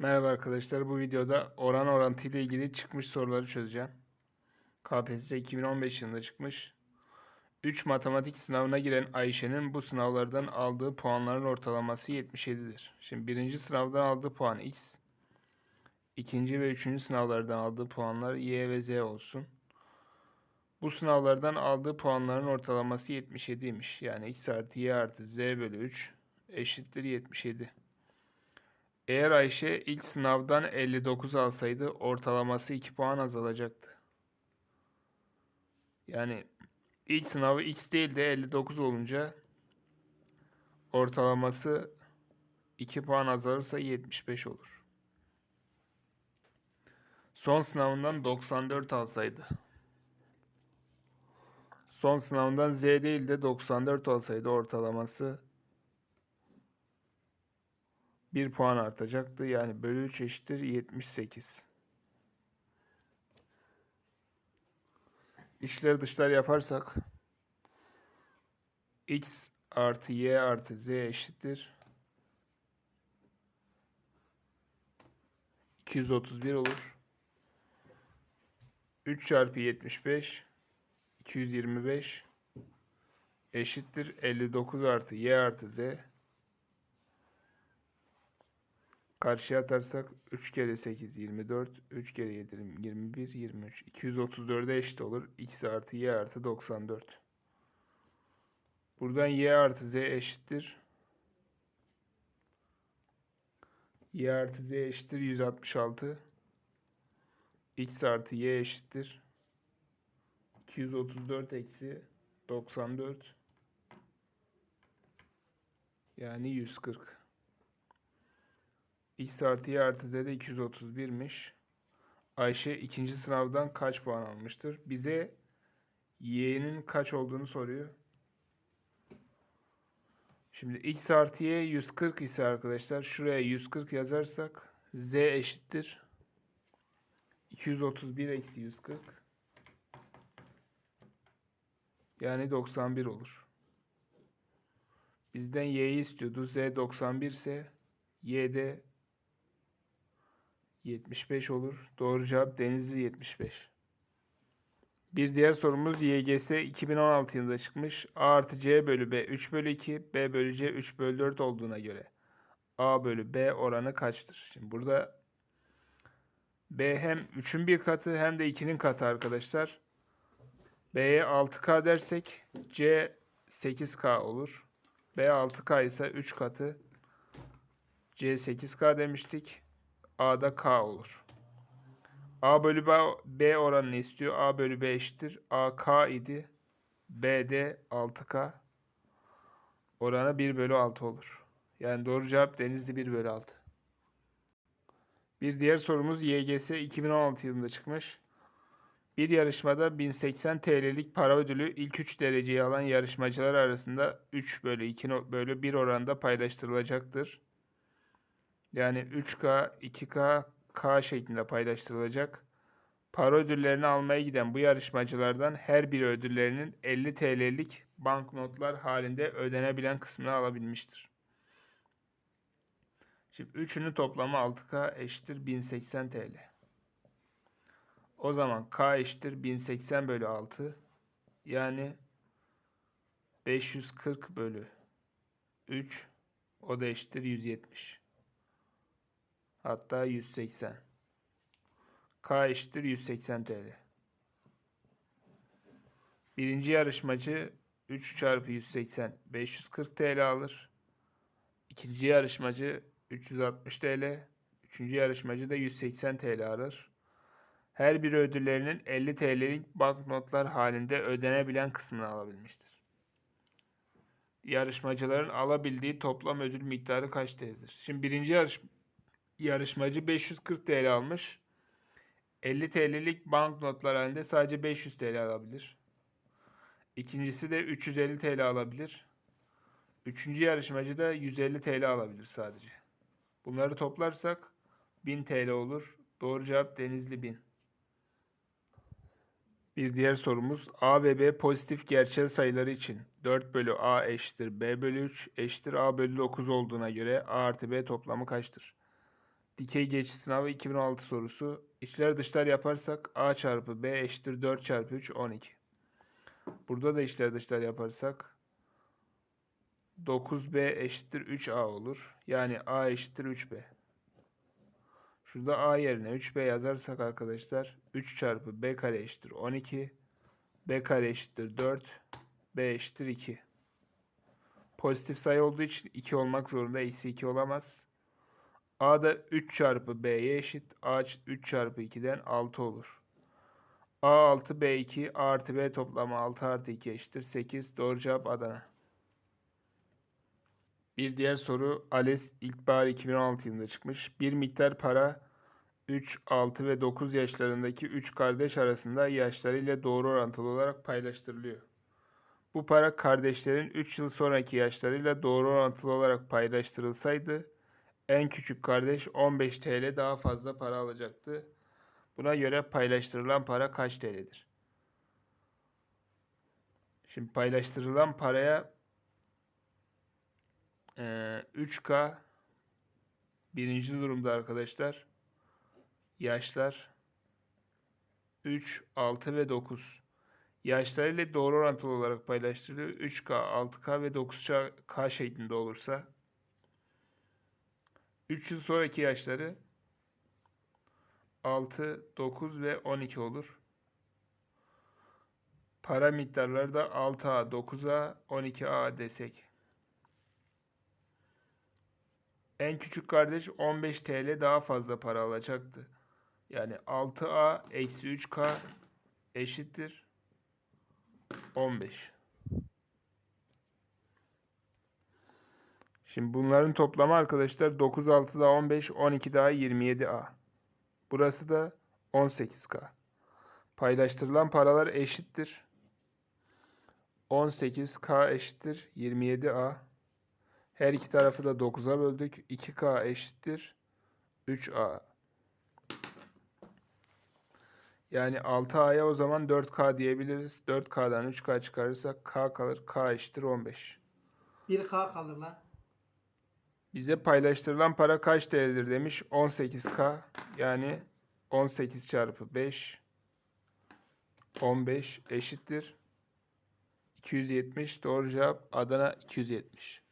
Merhaba arkadaşlar. Bu videoda oran orantı ile ilgili çıkmış soruları çözeceğim. KPSS 2015 yılında çıkmış. 3 matematik sınavına giren Ayşe'nin bu sınavlardan aldığı puanların ortalaması 77'dir. Şimdi birinci sınavdan aldığı puan X. ikinci ve üçüncü sınavlardan aldığı puanlar Y ve Z olsun. Bu sınavlardan aldığı puanların ortalaması 77'ymiş. Yani X artı Y artı Z bölü 3 eşittir 77. Eğer Ayşe ilk sınavdan 59 alsaydı ortalaması 2 puan azalacaktı. Yani ilk sınavı X değil de 59 olunca ortalaması 2 puan azalırsa 75 olur. Son sınavından 94 alsaydı. Son sınavından Z değil de 94 alsaydı ortalaması 1 puan artacaktı. Yani bölü 3 eşittir 78. İşler dışlar yaparsak x artı y artı z eşittir 231 olur. 3 çarpı 75 225 eşittir 59 artı y artı z Karşıya atarsak 3 kere 8 24, 3 kere 7 21, 23. 234'e eşit olur. x artı y artı 94. Buradan y artı z eşittir. y artı z eşittir 166. x artı y eşittir. 234 eksi 94. Yani 140. X artı Y artı Z'de 231'miş. Ayşe ikinci sınavdan kaç puan almıştır? Bize Y'nin kaç olduğunu soruyor. Şimdi X artı Y 140 ise arkadaşlar şuraya 140 yazarsak Z eşittir. 231 eksi 140. Yani 91 olur. Bizden Y'yi istiyordu. Z 91 ise Y'de 75 olur. Doğru cevap Denizli 75. Bir diğer sorumuz YGS 2016 yılında çıkmış. A artı C bölü B 3 bölü 2, B bölü C 3 bölü 4 olduğuna göre A bölü B oranı kaçtır? Şimdi burada B hem 3'ün bir katı hem de 2'nin katı arkadaşlar. B'ye 6K dersek C 8K olur. B 6K ise 3 katı. C 8K demiştik. A'da K olur. A bölü B oranını istiyor. A bölü B eşittir. A K idi. B de 6K. Oranı 1 bölü 6 olur. Yani doğru cevap Denizli 1 bölü 6. Bir diğer sorumuz YGS 2016 yılında çıkmış. Bir yarışmada 1080 TL'lik para ödülü ilk 3 dereceyi alan yarışmacılar arasında 3 bölü 2 bölü 1 oranda paylaştırılacaktır. Yani 3K, 2K, K şeklinde paylaştırılacak. Para ödüllerini almaya giden bu yarışmacılardan her biri ödüllerinin 50 TL'lik banknotlar halinde ödenebilen kısmını alabilmiştir. Şimdi üçünün toplamı 6K eşittir 1080 TL. O zaman K eşittir 1080 bölü 6. Yani 540 bölü 3. O da eşittir 170. Hatta 180. K eşittir 180 TL. Birinci yarışmacı 3 çarpı 180 540 TL alır. İkinci yarışmacı 360 TL. Üçüncü yarışmacı da 180 TL alır. Her biri ödüllerinin 50 TL'lik banknotlar halinde ödenebilen kısmını alabilmiştir. Yarışmacıların alabildiği toplam ödül miktarı kaç TL'dir? Şimdi birinci yarış yarışmacı 540 TL almış. 50 TL'lik banknotlar halinde sadece 500 TL alabilir. İkincisi de 350 TL alabilir. Üçüncü yarışmacı da 150 TL alabilir sadece. Bunları toplarsak 1000 TL olur. Doğru cevap Denizli 1000. Bir diğer sorumuz A ve B pozitif gerçel sayıları için 4 bölü A eşittir B bölü 3 eşittir A bölü 9 olduğuna göre A artı B toplamı kaçtır? Dikey geçiş sınavı 2016 sorusu. İçler dışlar yaparsak A çarpı B eşittir 4 çarpı 3 12. Burada da içler dışlar yaparsak 9B eşittir 3A olur. Yani A eşittir 3B. Şurada A yerine 3B yazarsak arkadaşlar 3 çarpı B kare eşittir 12. B kare eşittir 4. B eşittir 2. Pozitif sayı olduğu için 2 olmak zorunda. Eksi 2 olamaz. A da 3 çarpı B'ye eşit. A 3 çarpı 2'den 6 olur. A 6 B 2 A artı B toplamı 6 artı 2 eşittir 8. Doğru cevap Adana. Bir diğer soru ALES ilkbahar 2016 yılında çıkmış. Bir miktar para 3, 6 ve 9 yaşlarındaki 3 kardeş arasında yaşlarıyla doğru orantılı olarak paylaştırılıyor. Bu para kardeşlerin 3 yıl sonraki yaşlarıyla doğru orantılı olarak paylaştırılsaydı en küçük kardeş 15 TL daha fazla para alacaktı. Buna göre paylaştırılan para kaç TL'dir? Şimdi paylaştırılan paraya eee, 3K birinci durumda arkadaşlar yaşlar 3, 6 ve 9 yaşlarıyla doğru orantılı olarak paylaştırılıyor. 3K, 6K ve 9K şeklinde olursa 3 yıl sonraki yaşları 6, 9 ve 12 olur. Para miktarları da 6A, 9A, 12A desek. En küçük kardeş 15 TL daha fazla para alacaktı. Yani 6A eksi 3K eşittir 15. Şimdi bunların toplamı arkadaşlar 9, 6 daha 15, 12 daha 27A. Burası da 18K. Paylaştırılan paralar eşittir. 18K eşittir 27A. Her iki tarafı da 9'a böldük. 2K eşittir 3A. Yani 6A'ya o zaman 4K diyebiliriz. 4K'dan 3K çıkarırsak K kalır. K eşittir 15. 1K kalır lan. Bize paylaştırılan para kaç TL'dir demiş. 18K yani 18 çarpı 5 15 eşittir 270. Doğru cevap Adana 270.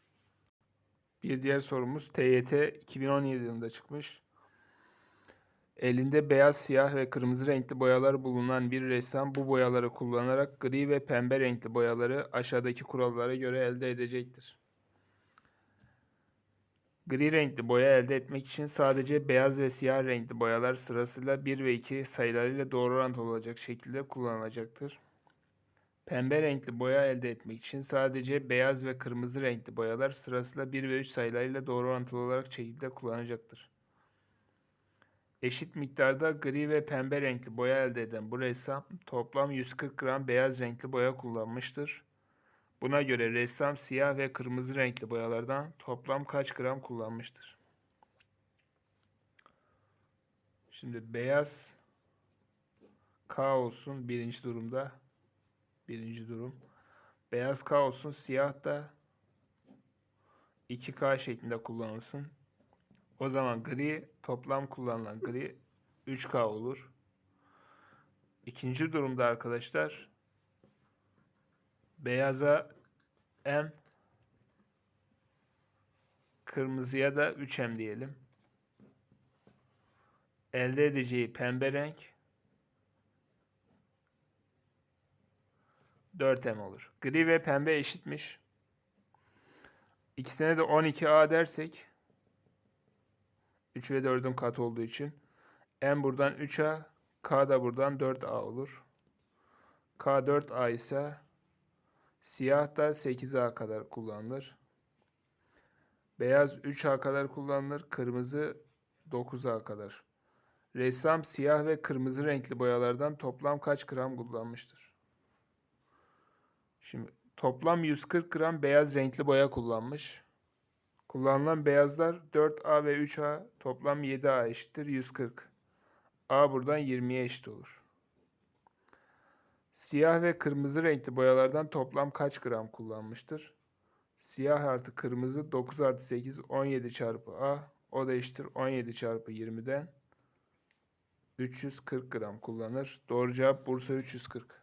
Bir diğer sorumuz TYT 2017 yılında çıkmış. Elinde beyaz, siyah ve kırmızı renkli boyalar bulunan bir ressam bu boyaları kullanarak gri ve pembe renkli boyaları aşağıdaki kurallara göre elde edecektir. Gri renkli boya elde etmek için sadece beyaz ve siyah renkli boyalar sırasıyla 1 ve 2 sayılarıyla doğru orantılı olacak şekilde kullanılacaktır. Pembe renkli boya elde etmek için sadece beyaz ve kırmızı renkli boyalar sırasıyla 1 ve 3 sayılarıyla doğru orantılı olarak şekilde kullanacaktır. Eşit miktarda gri ve pembe renkli boya elde eden bu ressam toplam 140 gram beyaz renkli boya kullanmıştır. Buna göre ressam siyah ve kırmızı renkli boyalardan toplam kaç gram kullanmıştır? Şimdi beyaz K olsun birinci durumda. Birinci durum. Beyaz K olsun siyah da 2K şeklinde kullanılsın. O zaman gri toplam kullanılan gri 3K olur. İkinci durumda arkadaşlar beyaza M kırmızıya da 3M diyelim. Elde edeceği pembe renk 4M olur. Gri ve pembe eşitmiş. İkisine de 12A dersek 3 ve 4'ün katı olduğu için M buradan 3A, K da buradan 4A olur. K 4A ise siyah da 8A kadar kullanılır. Beyaz 3A kadar kullanılır. Kırmızı 9A kadar. Ressam siyah ve kırmızı renkli boyalardan toplam kaç gram kullanmıştır? Şimdi toplam 140 gram beyaz renkli boya kullanmış. Kullanılan beyazlar 4A ve 3A toplam 7A eşittir 140. A buradan 20'ye eşit olur. Siyah ve kırmızı renkli boyalardan toplam kaç gram kullanmıştır? Siyah artı kırmızı 9 artı 8 17 çarpı A O da eşittir 17 çarpı 20'den 340 gram kullanır. Doğru cevap Bursa 340.